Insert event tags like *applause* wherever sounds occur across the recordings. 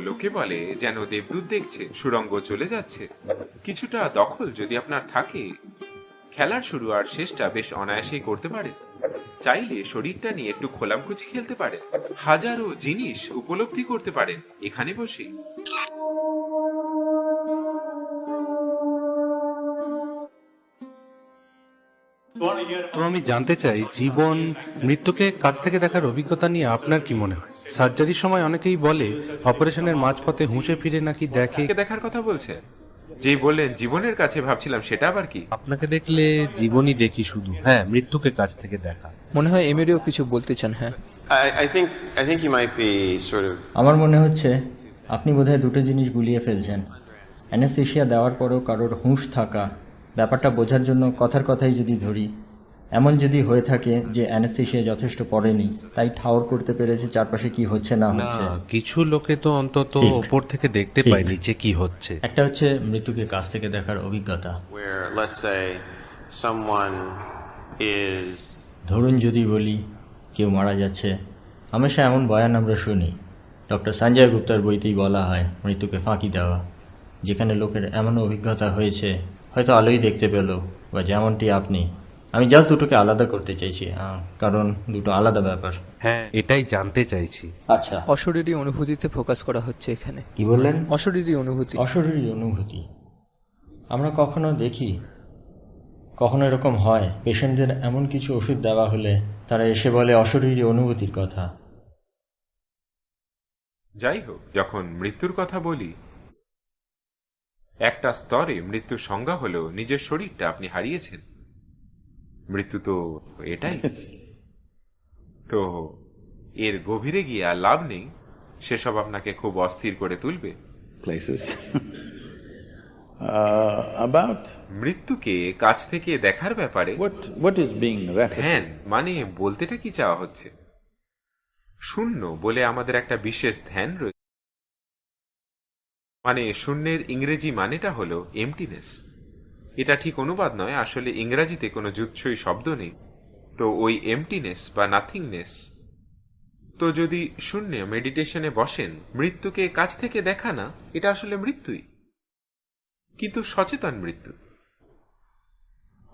লোকে বলে যেন দেবদূত দেখছে, সুরঙ্গ চলে যাচ্ছে। কিছুটা দখল যদি আপনার থাকে, খেলার শুরু আর শেষটা বেশ অনায়াসেই করতে পারে চাইলে শরীরটা নিয়ে একটু খোলামখুচি খেলতে পারেন। হাজারো জিনিস উপলব্ধি করতে পারেন এখানে বসেই তো আমি জানতে চাই জীবন মৃত্যুকে কাছ থেকে দেখার অভিজ্ঞতা নিয়ে আপনার কি মনে হয়? সার্জারির সময় অনেকেই বলে অপারেশনের মাঝপথে হুঁশে ফিরে নাকি দেখে। কে দেখার কথা বলছে? যেই বললেন জীবনের কাছে ভাবছিলাম সেটা আবার কি? আপনাকে দেখলে জীবনই দেখি শুধু। হ্যাঁ মৃত্যুকে কাছ থেকে দেখা। মনে হয় এমিরিও কিছু বলতে চান হ্যাঁ। আমার মনে হচ্ছে আপনি বোধহয় দুটো জিনিস গুলিয়ে ফেলছেন। অ্যানেস্থেশিয়া দেওয়ার পরও কারোর হুঁশ থাকা ব্যাপারটা বোঝার জন্য কথার কথাই যদি ধরি এমন যদি হয়ে থাকে যে অ্যানেস্থেশিয়া যথেষ্ট পড়েনি তাই ঠাওর করতে পেরেছে চারপাশে কি হচ্ছে না হচ্ছে। কিছু লোকে তো অন্তত। ওপর থেকে দেখতে। পায় নিচে কি হচ্ছে। একটা হচ্ছে মৃত্যুকে কাছ থেকে দেখার অভিজ্ঞতা। ধরুন যদি বলি কেউ মারা যাচ্ছে। হামেশা এমন বয়ান আমরা শুনি। ডক্টর সঞ্জয় গুপ্তার বইতেই বলা হয় মৃত্যুকে ফাঁকি দেওয়া। যেখানে লোকের এমন অভিজ্ঞতা হয়েছে হয়তো আলোই দেখতে পেল বা যেমনটি আপনি। আমি জাস্ট দুটোকে আলাদা করতে চাইছি কারণ দুটো আলাদা ব্যাপার। হ্যাঁ। এটাই জানতে চাইছি। আচ্ছা। অশরীরী অনুভূতিতে ফোকাস করা হচ্ছে এখানে। কি বললেন? অশরীরী অনুভূতি। অশরীরী অনুভূতি। আমরা কখনো দেখি কখনো এরকম হয় পেশেন্টদের এমন কিছু ওষুধ দেওয়া হলে তারা এসে বলে অশরীরী অনুভূতির কথা। যাই হোক যখন মৃত্যুর কথা বলি একটা স্তরে মৃত্যুর সংজ্ঞা হলো নিজের শরীরটা আপনি হারিয়েছেন। মৃত্যু তো এটাই। তো এর গভীরে গিয়ে আর লাভ নেই। সেসব আপনাকে খুব অস্থির করে তুলবে। Uh, মৃত্যুকে কাছ থেকে দেখার ব্যাপারে ধ্যান মানে বলতেটা কি চাওয়া হচ্ছে? শূন্য বলে আমাদের একটা বিশেষ ধ্যান রয়েছে মানে শূন্যের ইংরেজি মানেটা হলো এমটিনেস এটা ঠিক অনুবাদ নয়, আসলে ইংরাজিতে কোনো যুৎসই শব্দ নেই। তো ওই এমটিনেস বা নাথিংনেস তো যদি শূন্য মেডিটেশনে বসেন, মৃত্যুকে কাছ থেকে দেখা না, এটা আসলে মৃত্যুই। কিন্তু সচেতন মৃত্যু।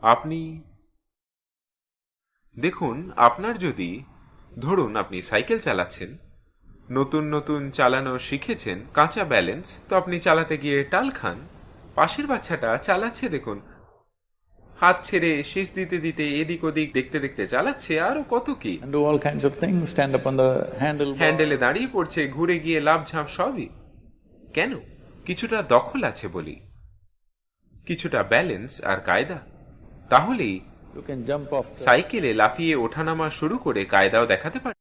আপনি দেখুন, আপনার যদি, ধরুন আপনি সাইকেল চালাচ্ছেন, নতুন নতুন চালানো শিখেছেন, কাঁচা ব্যালেন্স, তো আপনি চালাতে গিয়ে টাল খান। পাশের বাচ্চাটা চালাচ্ছে দেখুন। হাত ছেড়ে শীষ দিতে দিতে এদিক ওদিক দেখতে দেখতে চালাচ্ছে আরও কত কি. হ্যান্ডেলে দাঁড়িয়ে পড়ছে ঘুরে গিয়ে লাভ ঝাঁপ সবই। কেন? কিছুটা দখল আছে বলি। কিছুটা ব্যালেন্স আর কায়দা। তাহলেই সাইকেলে লাফিয়ে ওঠানামা শুরু করে কায়দাও দেখাতে পারে।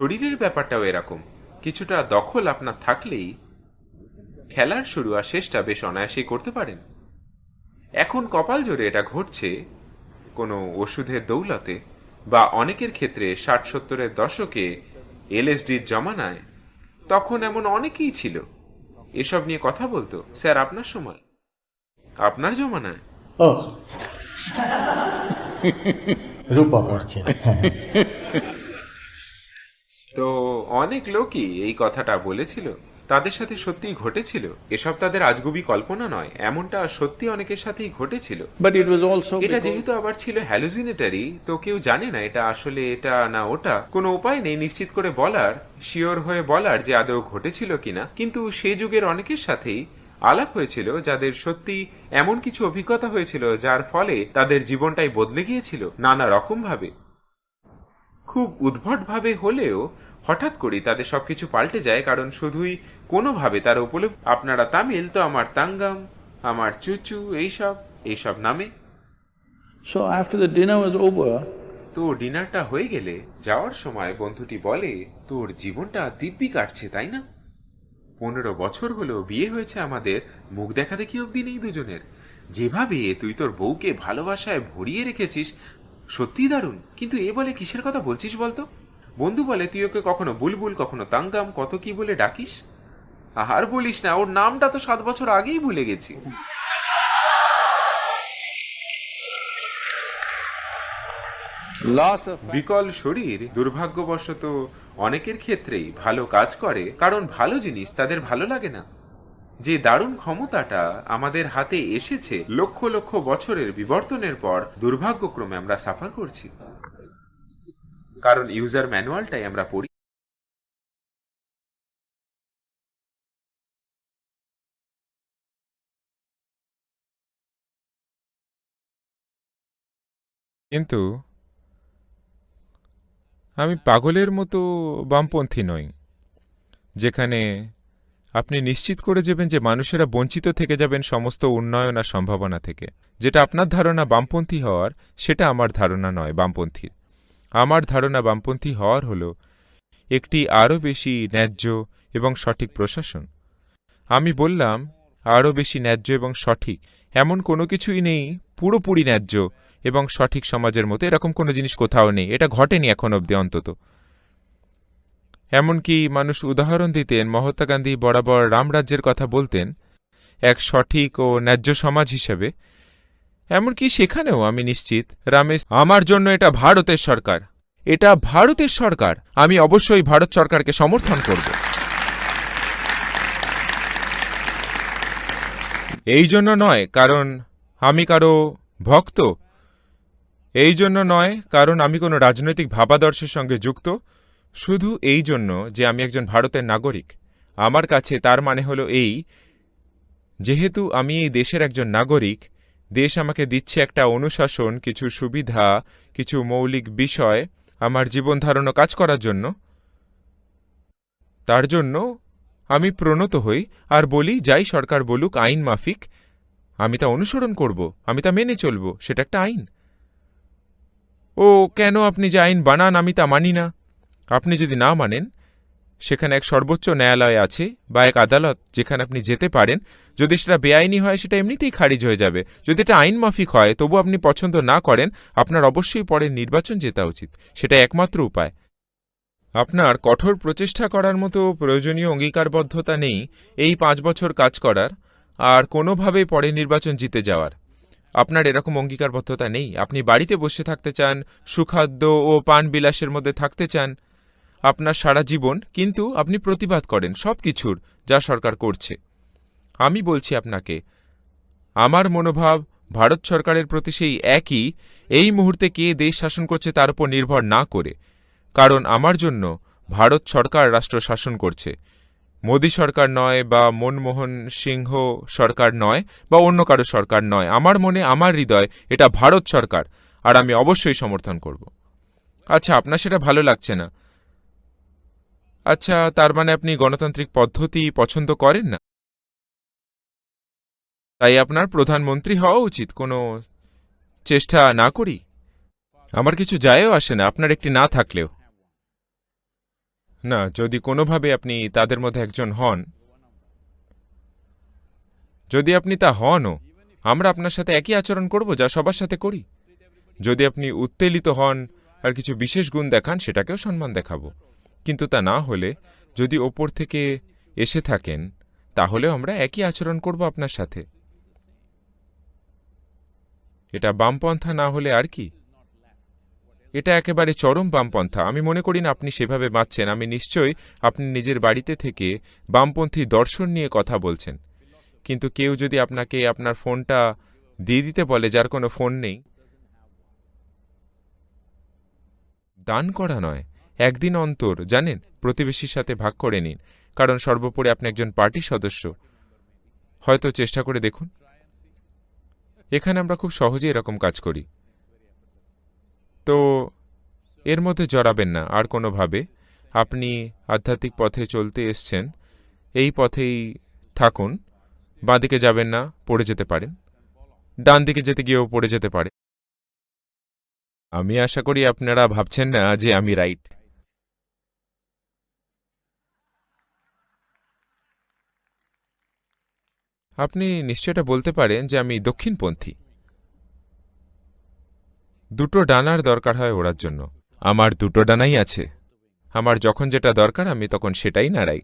শরীরের ব্যাপারটাও এরকম। কিছুটা দখল আপনার থাকলেই খেলার শুরু আর শেষটা বেশ অনায়াসেই করতে পারেন। এখন কপাল জোরে এটা ঘটছে কোনো ওষুধের দৌলতে বা অনেকের ক্ষেত্রে ষাট সত্তরের দশকে এলএসডির জমানায় তখন এমন অনেকেই ছিল। এসব নিয়ে কথা বলতো স্যার আপনার সময়? আপনার জমানায়? ও। রূপক তো অনেক লোকই এই কথাটা বলেছিল। তাদের সাথে সত্যিই ঘটেছিল? এসব তাদের আজগুবি কল্পনা নয়। এমনটা সত্যি অনেকের সাথেই ঘটেছিল। এটা যেহেতু আবার ছিল হ্যালুজিনেটারি তো কেউ জানে না এটা আসলে এটা না ওটা। কোনো উপায় নেই নিশ্চিত করে বলার শিওর হয়ে বলার যে আদৌ ঘটেছিল কিনা। কিন্তু সেই যুগের অনেকের সাথেই আলাপ হয়েছিল যাদের সত্যি এমন কিছু অভিজ্ঞতা হয়েছিল যার ফলে তাদের জীবনটাই বদলে গিয়েছিল নানা রকম ভাবে খুব উদ্ভট ভাবে হলেও হঠাৎ করে তাদের সবকিছু পাল্টে যায় কারণ শুধুই কোনোভাবে তার উপলব্ধ আপনারা তামিল তো আমার তাঙ্গাম আমার চুচু এইসব এইসব নামে। So after the dinner was over, তো ডিনারটা হয়ে গেলে যাওয়ার সময় বন্ধুটি বলে তোর জীবনটা দিব্যি কাটছে তাই না? পনেরো বছর হলো বিয়ে হয়েছে আমাদের মুখ দেখা দেখি অব্দি নেই দুজনের। যেভাবে তুই তোর বউকে ভালোবাসায় ভরিয়ে রেখেছিস সত্যি দারুণ। কিন্তু এ বলে কিসের কথা বলছিস বলতো? বন্ধু বলে তুই ওকে কখনো বুলবুল কখনো তাঙ্গাম কত কি বলে ডাকিস? আর বলিস না ওর নামটা তো সাত বছর আগেই ভুলে গেছি। বিকল শরীর দুর্ভাগ্যবশত অনেকের ক্ষেত্রেই ভালো কাজ করে কারণ ভালো জিনিস তাদের ভালো লাগে না। যে দারুণ ক্ষমতাটা আমাদের হাতে এসেছে লক্ষ লক্ষ বছরের বিবর্তনের পর দুর্ভাগ্যক্রমে আমরা সাফার করছি। কারণ ইউজার ম্যানুয়ালটাই আমরা পড়ি। কিন্তু আমি পাগলের মতো বামপন্থী নই, যেখানে আপনি নিশ্চিত করে যাবেন যে মানুষেরা বঞ্চিত থেকে যাবেন সমস্ত উন্নয়ন আর সম্ভাবনা থেকে। যেটা আপনার ধারণা বামপন্থী হওয়ার, সেটা আমার ধারণা নয় বামপন্থীর আমার ধারণা বামপন্থী হওয়ার হলো একটি আরও বেশি ন্যায্য এবং সঠিক প্রশাসন। আমি বললাম, আরও বেশি ন্যায্য এবং সঠিক। এমন কোনো কিছুই নেই, পুরোপুরি ন্যায্য। এবং সঠিক সমাজের মতো, এরকম কোনো জিনিস কোথাও নেই। এটা ঘটেনি এখন অবধি অন্তত। এমনকি মানুষ উদাহরণ দিতেন, মহাত্মা গান্ধী বরাবর রামরাজ্যের কথা বলতেন, এক সঠিক ও ন্যায্য সমাজ হিসেবে। এমনকি সেখানেও আমি নিশ্চিত রামেশ আমার জন্য এটা ভারতের সরকার। এটা ভারতের সরকার। আমি অবশ্যই ভারত সরকারকে সমর্থন করব। এই জন্য নয়, কারণ আমি কারও ভক্ত এই জন্য নয়, কারণ আমি কোনো রাজনৈতিক ভাবাদর্শের সঙ্গে যুক্ত, শুধু এই জন্য যে আমি একজন ভারতের নাগরিক। আমার কাছে তার মানে হলো এই, যেহেতু আমি এই দেশের একজন নাগরিক, দেশ আমাকে দিচ্ছে একটা অনুশাসন, কিছু সুবিধা, কিছু মৌলিক বিষয়, আমার জীবন ধারণ কাজ করার জন্য। তার জন্য আমি প্রণত হই আর বলি, যাই সরকার বলুক, আইন মাফিক, আমি তা অনুসরণ করব, আমি তা মেনে চলব, সেটা একটা আইন। ও, কেন আপনি যে আইন বানান আমি তা মানি না? আপনি যদি না মানেন, সেখানে এক সর্বোচ্চ ন্যায়ালয় আছে বা এক আদালত যেখানে আপনি যেতে পারেন। যদি সেটা বেআইনি হয়, সেটা এমনিতেই খারিজ হয়ে যাবে। যদি এটা আইন মাফিক হয়, তবু আপনি পছন্দ না করেন, আপনার অবশ্যই পরে নির্বাচন জেতা উচিত। সেটা একমাত্র উপায়। আপনার কঠোর প্রচেষ্টা করার মতো প্রয়োজনীয় অঙ্গীকারবদ্ধতা নেই এই পাঁচ বছর কাজ করার, আর কোনোভাবেই পরে নির্বাচন জিতে যাওয়ার। আপনার এরকম অঙ্গীকারবদ্ধতা নেই। আপনি বাড়িতে বসে থাকতে চান, সুখাদ্য ও পান বিলাসের মধ্যে থাকতে চান, আপনার সারা জীবন, কিন্তু আপনি প্রতিবাদ করেন সব কিছুর যা সরকার করছে। আমি বলছি আপনাকে, আমার মনোভাব ভারত সরকারের প্রতি সেই একই, এই মুহূর্তে কে দেশ শাসন করছে তার উপর নির্ভর না করে, কারণ আমার জন্য ভারত সরকার রাষ্ট্র শাসন করছে। মোদী সরকার নয় বা মনমোহন সিংহ সরকার নয় বা অন্য কারও সরকার নয়। আমার মনে, আমার হৃদয় এটা ভারত সরকার, আর আমি অবশ্যই সমর্থন করব। আচ্ছা আপনার সেটা ভালো লাগছে না। আচ্ছা তার মানে আপনি গণতান্ত্রিক পদ্ধতি পছন্দ করেন না? তাই আপনার প্রধানমন্ত্রী হওয়া উচিত, কোনো চেষ্টা না করি? আমার কিছু যায়ও আসে না, আপনার একটি না থাকলেও। না, যদি কোনোভাবে আপনি তাদের মধ্যে একজন হন। যদি আপনি তা হনও, আমরা আপনার সাথে একই আচরণ করব যা সবার সাথে করি। যদি আপনি উত্তেলিত হন আর কিছু বিশেষ গুণ দেখান, সেটাকেও সম্মান দেখাবো। কিন্তু তা না হলে, যদি ওপর থেকে এসে থাকেন, তাহলেও আমরা একই আচরণ করব আপনার সাথে। এটা বামপন্থা না হলে আর কি? এটা একেবারে চরম বামপন্থা। আমি মনে করি না আপনি সেভাবে বাঁচছেন। আমি নিশ্চয়ই আপনি নিজের বাড়িতে থেকে বামপন্থী দর্শন নিয়ে কথা বলছেন। কিন্তু কেউ যদি আপনাকে আপনার ফোনটা দিয়ে দিতে বলে, যার কোনো ফোন নেই, দান করা নয়। একদিন অন্তর, জানেন, প্রতিবেশীর সাথে ভাগ করে নিন। কারণ সর্বোপরি আপনি একজন পার্টি সদস্য। হয়তো চেষ্টা করে দেখুন। এখানে আমরা খুব সহজে এরকম কাজ করি। তো এর মধ্যে জড়াবেন না, আর কোনোভাবে। আপনি আধ্যাত্মিক পথে চলতে এসছেন, এই পথেই থাকুন। বাঁদিকে যাবেন না, পড়ে যেতে পারেন। ডান দিকে যেতে গিয়েও পড়ে যেতে পারে আমি আশা করি আপনারা ভাবছেন না যে আমি রাইট। আপনি নিশ্চয় এটা বলতে পারেন যে আমি দক্ষিণপন্থী। দুটো ডানার দরকার হয় ওড়ার জন্য। আমার দুটো ডানাই আছে। আমার যখন যেটা দরকার, আমি তখন সেটাই নাড়াই।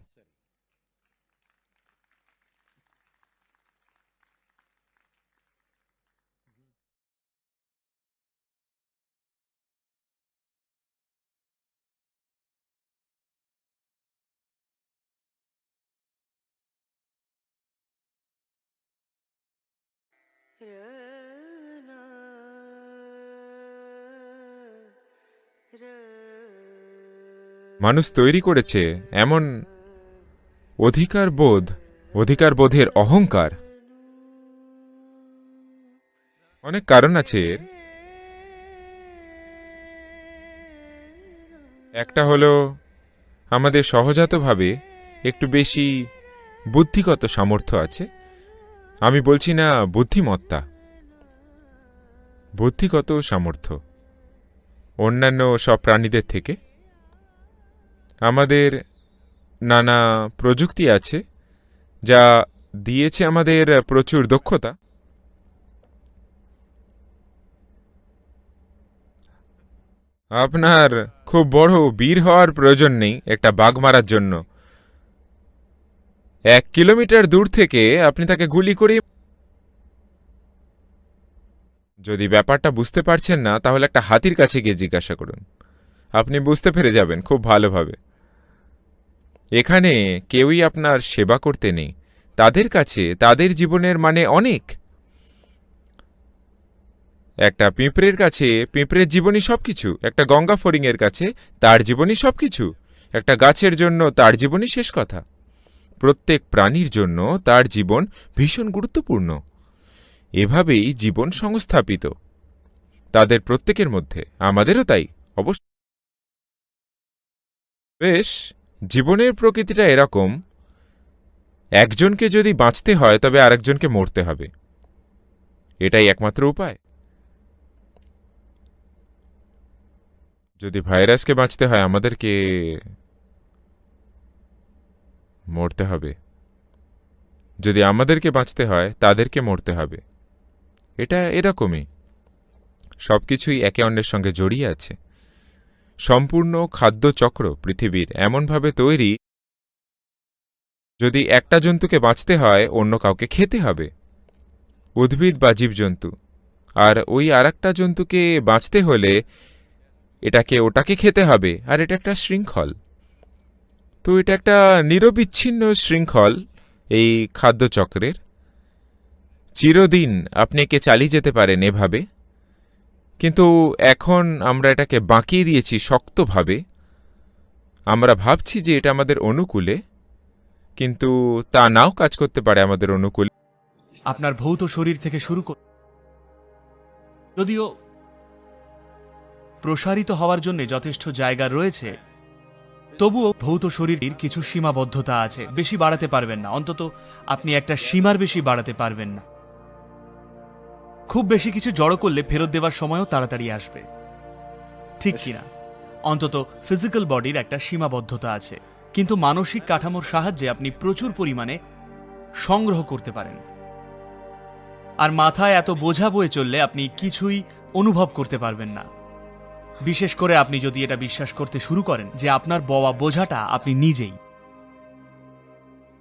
মানুষ তৈরি করেছে এমন অধিকার বোধ অধিকার বোধের অহংকার। অনেক কারণ আছে এর। একটা হলো আমাদের সহজাতভাবে একটু বেশি বুদ্ধিগত সামর্থ্য আছে। আমি বলছি না বুদ্ধিমত্তা। বুদ্ধিগত সামর্থ্য। অন্যান্য সব প্রাণীদের থেকে আমাদের নানা প্রযুক্তি আছে যা দিয়েছে আমাদের প্রচুর দক্ষতা। আপনার খুব বড় বীর হওয়ার প্রয়োজন নেই একটা বাঘ মারার জন্য। এক কিলোমিটার দূর থেকে আপনি তাকে গুলি করে যদি ব্যাপারটা বুঝতে পারছেন না, তাহলে একটা হাতির কাছে গিয়ে জিজ্ঞাসা করুন। আপনি বুঝতে পেরে যাবেন খুব ভালোভাবে। এখানে কেউই আপনার সেবা করতে নেই। তাদের কাছে তাদের জীবনের মানে অনেক। একটা পিঁপড়ের কাছে পিঁপড়ের জীবনই সব কিছু একটা গঙ্গা ফড়িংয়ের কাছে তার জীবনই সব কিছু একটা গাছের জন্য তার জীবনই শেষ কথা। প্রত্যেক প্রাণীর জন্য তার জীবন ভীষণ গুরুত্বপূর্ণ। এভাবেই জীবন সংস্থাপিত। তাদের প্রত্যেকের মধ্যে, আমাদেরও তাই, অবশ্য বেশ জীবনের প্রকৃতিটা এরকম, একজনকে যদি বাঁচতে হয়, তবে আরেকজনকে মরতে হবে। এটাই একমাত্র উপায়। যদি ভাইরাসকে বাঁচতে হয়, আমাদেরকে মরতে হবে। যদি আমাদেরকে বাঁচতে হয়, তাদেরকে মরতে হবে। এটা এরকমই। সব কিছুই একে অন্যের সঙ্গে জড়িয়ে আছে। সম্পূর্ণ খাদ্যচক্র পৃথিবীর এমনভাবে তৈরি যদি একটা জন্তুকে বাঁচতে হয়, অন্য কাউকে খেতে হবে। উদ্ভিদ বা জীবজন্তু। আর ওই আরেকটা জন্তুকে বাঁচতে হলে এটাকে ওটাকে খেতে হবে, আর এটা একটা শৃঙ্খল। তো এটা একটা নিরবিচ্ছিন্ন শৃঙ্খল এই খাদ্যচক্রের। চিরদিন আপনি একে চালিয়ে যেতে পারেন এভাবে? কিন্তু এখন আমরা এটাকে বাঁকিয়ে দিয়েছি শক্তভাবে। আমরা ভাবছি যে এটা আমাদের অনুকূলে, কিন্তু তা নাও কাজ করতে পারে আমাদের অনুকূলে। আপনার ভৌত শরীর থেকে শুরু করে যদিও প্রসারিত হওয়ার জন্য যথেষ্ট জায়গা রয়েছে, তবুও ভৌত শরীরের কিছু সীমাবদ্ধতা আছে। বেশি বাড়াতে পারবেন না, অন্তত আপনি একটা সীমার বেশি বাড়াতে পারবেন না। খুব বেশি কিছু জড়ো করলে ফেরত দেওয়ার সময়ও তাড়াতাড়ি আসবে। ঠিক কিনা? অন্তত ফিজিক্যাল বডির একটা সীমাবদ্ধতা আছে। কিন্তু মানসিক কাঠামোর সাহায্যে আপনি প্রচুর পরিমাণে সংগ্রহ করতে পারেন। আর মাথায় এত বোঝা বয়ে চললে আপনি কিছুই অনুভব করতে পারবেন না। বিশেষ করে আপনি যদি এটা বিশ্বাস করতে শুরু করেন যে আপনার বওয়া বোঝাটা আপনি নিজেই।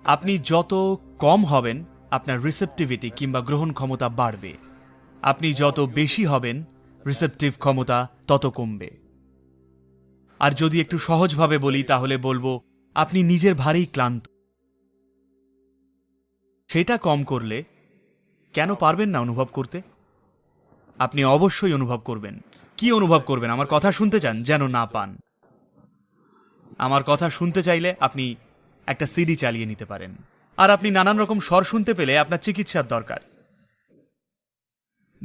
আপনি যত কম হবেন আপনার রিসেপটিভিটি কিংবা গ্রহণ ক্ষমতা বাড়বে। আপনি যত বেশি হবেন রিসেপটিভ ক্ষমতা তত কমবে। আর যদি একটু সহজভাবে বলি, তাহলে বলব, আপনি নিজের ভারেই ক্লান্ত। সেটা কম করলে কেন পারবেন না অনুভব করতে? আপনি অবশ্যই অনুভব করবেন। কি অনুভব করবেন? আমার কথা শুনতে চান, যেন না পান। আমার কথা শুনতে চাইলে আপনি একটা সিডি চালিয়ে নিতে পারেন। আর আপনি নানান রকম স্বর শুনতে পেলে আপনার চিকিৎসার দরকার।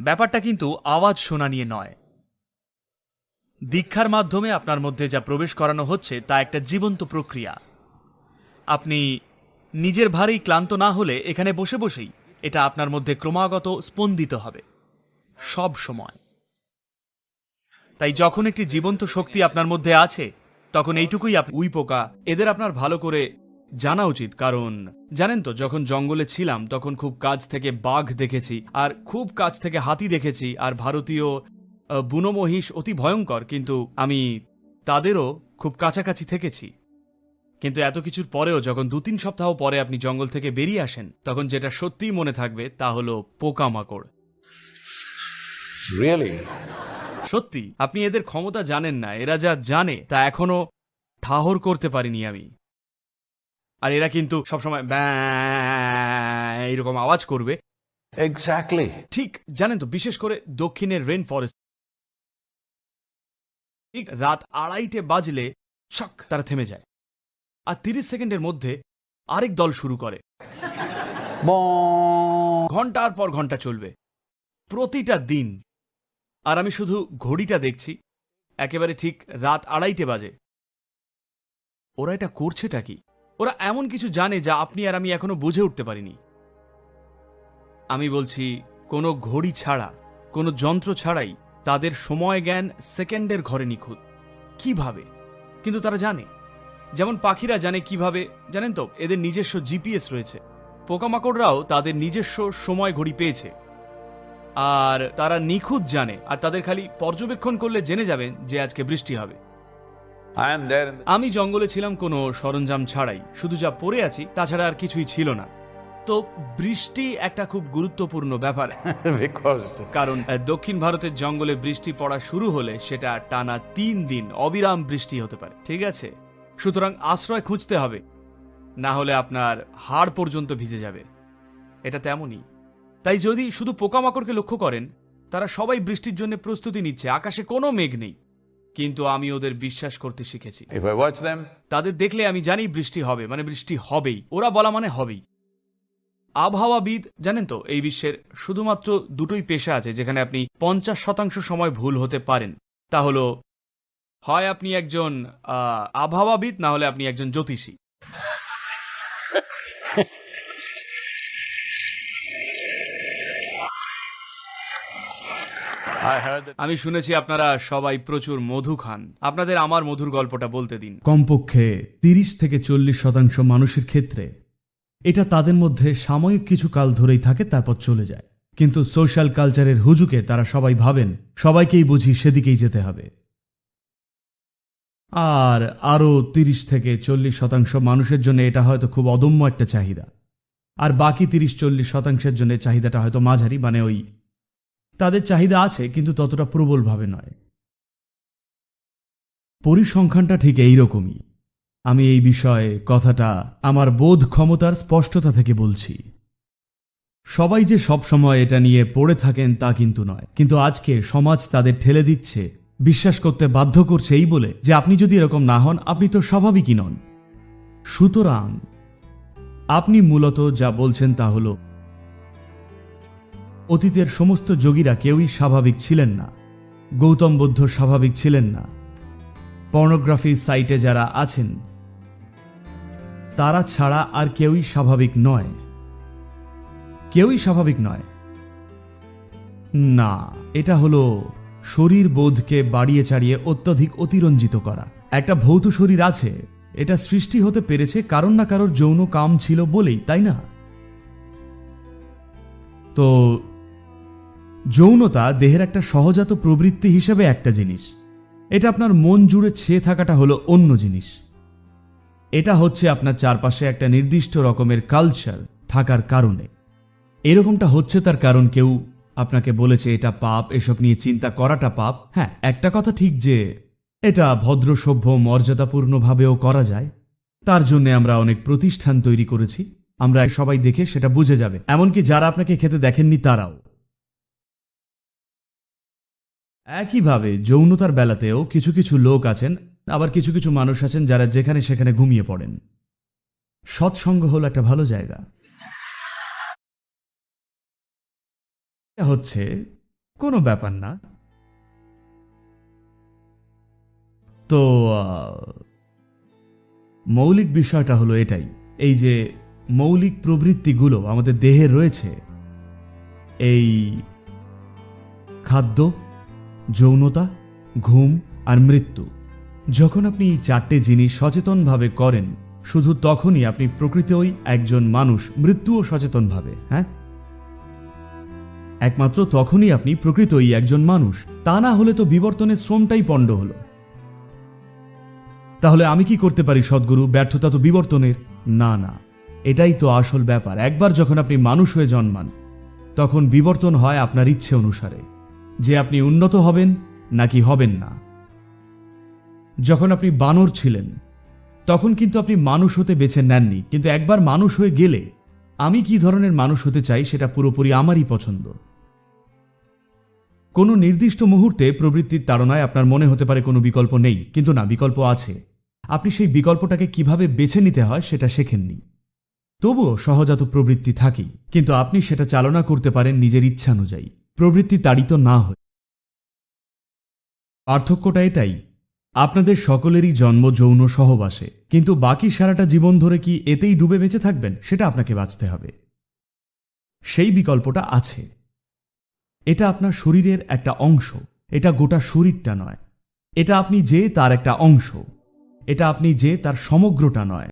ব্যাপারটা কিন্তু আওয়াজ শোনা নিয়ে নয়। দীক্ষার মাধ্যমে আপনার মধ্যে যা প্রবেশ করানো হচ্ছে তা একটা জীবন্ত প্রক্রিয়া। আপনি নিজের ভারেই ক্লান্ত না হলে এখানে বসে বসেই এটা আপনার মধ্যে ক্রমাগত স্পন্দিত হবে। সব সময়। তাই যখন একটি জীবন্ত শক্তি আপনার মধ্যে আছে, তখন এইটুকুই আপনি উইপোকা, এদের আপনার ভালো করে জানা উচিত কারণ জানেন তো যখন জঙ্গলে ছিলাম তখন খুব কাছ থেকে বাঘ দেখেছি আর খুব কাছ থেকে হাতি দেখেছি আর ভারতীয় আহ, বুনো মহিষ অতি ভয়ঙ্কর কিন্তু আমি তাদেরও খুব কাছাকাছি থেকেছি। কিন্তু এত কিছুর পরেও যখন দু তিন সপ্তাহ পরে আপনি জঙ্গল থেকে বেরিয়ে আসেন তখন যেটা সত্যিই মনে থাকবে তা হলো পোকামাকড়। সত্যি আপনি এদের ক্ষমতা জানেন না এরা যা জানে তা এখনও ঠাহর করতে পারিনি আমি। আর এরা কিন্তু সবসময় ব্যাঁ এইরকম আওয়াজ করবে। Exactly. ঠিক জানেন তো বিশেষ করে দক্ষিণের রেন ফরেস্ট ঠিক রাত আড়াইটে বাজলে শক তারা থেমে যায়। আর তিরিশ সেকেন্ডের মধ্যে আরেক দল শুরু করে. ঘণ্টার পর ঘণ্টা চলবে। প্রতিটা দিন। আর আমি শুধু ঘড়িটা দেখছি। একেবারে ঠিক রাত আড়াইটে বাজে। ওরা এটা করছেটা কি? ওরা এমন কিছু জানে যা আপনি আর আমি এখনও বুঝে উঠতে পারিনি। আমি বলছি, কোনো ঘড়ি ছাড়া, কোনো যন্ত্র ছাড়াই তাদের সময় জ্ঞান সেকেন্ডের ঘরে নিখুঁত। কীভাবে? কিন্তু তারা জানে। যেমন পাখিরা জানে কীভাবে, জানেন তো, এদের নিজস্ব জিপিএস রয়েছে। পোকামাকড়রাও তাদের নিজস্ব সময় ঘড়ি পেয়েছে। আর তারা নিখুঁত জানে, আর তাদের খালি পর্যবেক্ষণ করলে জেনে যাবেন যে আজকে বৃষ্টি হবে। আমি জঙ্গলে ছিলাম কোনো সরঞ্জাম ছাড়াই। শুধু যা পড়ে আছি তাছাড়া আর কিছুই ছিল না। তো বৃষ্টি একটা খুব গুরুত্বপূর্ণ ব্যাপার। *laughs* কারণ দক্ষিণ ভারতের জঙ্গলে বৃষ্টি পড়া শুরু হলে সেটা টানা তিন দিন অবিরাম বৃষ্টি হতে পারে। ঠিক আছে? সুতরাং আশ্রয় খুঁজতে হবে। না হলে আপনার হাড় পর্যন্ত ভিজে যাবে। এটা তেমনই। তাই যদি শুধু পোকামাকড়কে লক্ষ্য করেন তারা সবাই বৃষ্টির জন্য প্রস্তুতি নিচ্ছে। আকাশে কোনো মেঘ নেই। কিন্তু আমি ওদের বিশ্বাস করতে শিখেছি। If I watch them, তাদের দেখলে আমি জানি বৃষ্টি হবে মানে বৃষ্টি হবেই। ওরা বলা মানে হবেই। আবহাওয়াবিদ জানেন তো এই বিশ্বের শুধুমাত্র দুটোই পেশা আছে যেখানে আপনি পঞ্চাশ শতাংশ সময় ভুল হতে পারেন। তা হলো হয় আপনি একজন আহ, আবহাওয়াবিদ না হলে আপনি একজন জ্যোতিষী। আমি শুনেছি আপনারা সবাই প্রচুর মধু খান। আপনাদের আমার মধুর গল্পটা বলতে দিন। কমপক্ষে তিরিশ থেকে চল্লিশ শতাংশ মানুষের ক্ষেত্রে এটা তাদের মধ্যে সাময়িক কিছু কাল ধরেই থাকে তারপর চলে যায়। কিন্তু সোশ্যাল কালচারের হুজুকে তারা সবাই ভাবেন সবাইকেই বুঝি সেদিকেই যেতে হবে। আর আরও তিরিশ থেকে চল্লিশ শতাংশ মানুষের জন্য এটা হয়তো খুব অদম্য একটা চাহিদা। আর বাকি তিরিশ চল্লিশ শতাংশের জন্য চাহিদাটা হয়তো মাঝারি মানে ওই তাদের চাহিদা আছে, কিন্তু ততটা প্রবলভাবে নয়। পরিসংখ্যানটা ঠিক এই রকমই আমি এই বিষয়ে কথাটা আমার বোধ ক্ষমতার স্পষ্টতা থেকে বলছি। সবাই যে সব সময় এটা নিয়ে পড়ে থাকেন তা কিন্তু নয়, কিন্তু আজকে সমাজ তাদের ঠেলে দিচ্ছে, বিশ্বাস করতে বাধ্য করছে এই বলে যে আপনি যদি এরকম না হন, আপনি তো স্বাভাবিকই নন। সুতরাং আপনি মূলত যা বলছেন তা হলো অতীতের সমস্ত যোগীরা কেউই স্বাভাবিক ছিলেন না। গৌতম বুদ্ধ স্বাভাবিক ছিলেন না। পর্নোগ্রাফি সাইটে যারা আছেন, তারা ছাড়া আর কেউই স্বাভাবিক নয়। কেউই স্বাভাবিক নয়। না, এটা হলো শরীর বোধকে বাড়িয়ে চাড়িয়ে অত্যধিক অতিরঞ্জিত করা। একটা ভৌত শরীর আছে, এটা সৃষ্টি হতে পেরেছে কারণ না কারোর যৌন কাম ছিল বলেই, তাই না? তো যৌনতা দেহের একটা সহজাত প্রবৃত্তি হিসেবে একটা জিনিস। এটা আপনার মন জুড়ে ছেয়ে থাকাটা হলো অন্য জিনিস। এটা হচ্ছে আপনার চারপাশে একটা নির্দিষ্ট রকমের কালচার থাকার কারণে। এরকমটা হচ্ছে তার কারণ কেউ আপনাকে বলেছে, এটা পাপ, এসব নিয়ে চিন্তা করাটা পাপ। হ্যাঁ একটা কথা ঠিক যে এটা ভদ্র, সভ্য, মর্যাদাপূর্ণভাবেও করা যায়। তার জন্য আমরা অনেক প্রতিষ্ঠান তৈরি করেছি। আমরা সবাই দেখে সেটা বুঝে যাবে। এমনকি যারা আপনাকে খেতে দেখেননি, তারাও। একইভাবে যৌনতার বেলাতেও কিছু কিছু লোক আছেন, আবার কিছু কিছু মানুষ আছেন যারা যেখানে সেখানে ঘুমিয়ে পড়েন। সৎসঙ্গ হলো একটা ভালো জায়গা। হচ্ছে কোনো ব্যাপার না। তো মৌলিক বিষয়টা হলো এটাই। এই যে মৌলিক প্রবৃত্তিগুলো আমাদের দেহে রয়েছে, এই খাদ্য যৌনতা, ঘুম আর মৃত্যু। যখন আপনি এই চারটে জিনিস সচেতনভাবে করেন, শুধু তখনই আপনি প্রকৃতই একজন মানুষ মৃত্যুও সচেতনভাবে হ্যাঁ? একমাত্র তখনই আপনি প্রকৃতই একজন মানুষ, তা না হলে তো বিবর্তনের শ্রমটাই পণ্ড হলো। তাহলে আমি কি করতে পারি, সদ্গুরু? ব্যর্থতা তো বিবর্তনের? না না। এটাই তো আসল ব্যাপার। একবার যখন আপনি মানুষ হয়ে জন্মান, তখন বিবর্তন হয় আপনার ইচ্ছে অনুসারে। যে আপনি উন্নত হবেন নাকি হবেন না। যখন আপনি বানর ছিলেন, তখন কিন্তু আপনি মানুষ হতে বেছে নেননি, কিন্তু একবার মানুষ হয়ে গেলে আমি কি ধরনের মানুষ হতে চাই সেটা পুরোপুরি আমারই পছন্দ। কোনো নির্দিষ্ট মুহূর্তে প্রবৃত্তির তাড়নায় আপনার মনে হতে পারে কোনো বিকল্প নেই, কিন্তু না, বিকল্প আছে। আপনি সেই বিকল্পটাকে কীভাবে বেছে নিতে হয় সেটা শেখেননি। তবুও সহজাত প্রবৃত্তি থাকেই, কিন্তু আপনি সেটা চালনা করতে পারেন নিজের ইচ্ছানুযায়ী। প্রবৃত্তি তাড়িত না হয়ে। পার্থক্যটা এটাই, আপনাদের সকলেরই জন্ম, যৌন সহবাসে কিন্তু বাকি সারাটা জীবন ধরে কি এতেই ডুবে বেঁচে থাকবেন? সেটা আপনাকে বাঁচতে হবে। সেই বিকল্পটা আছে। এটা আপনার শরীরের একটা অংশ, এটা গোটা শরীরটা নয়। এটা আপনি যে তার একটা অংশ, এটা আপনি যে তার সমগ্রটা নয়।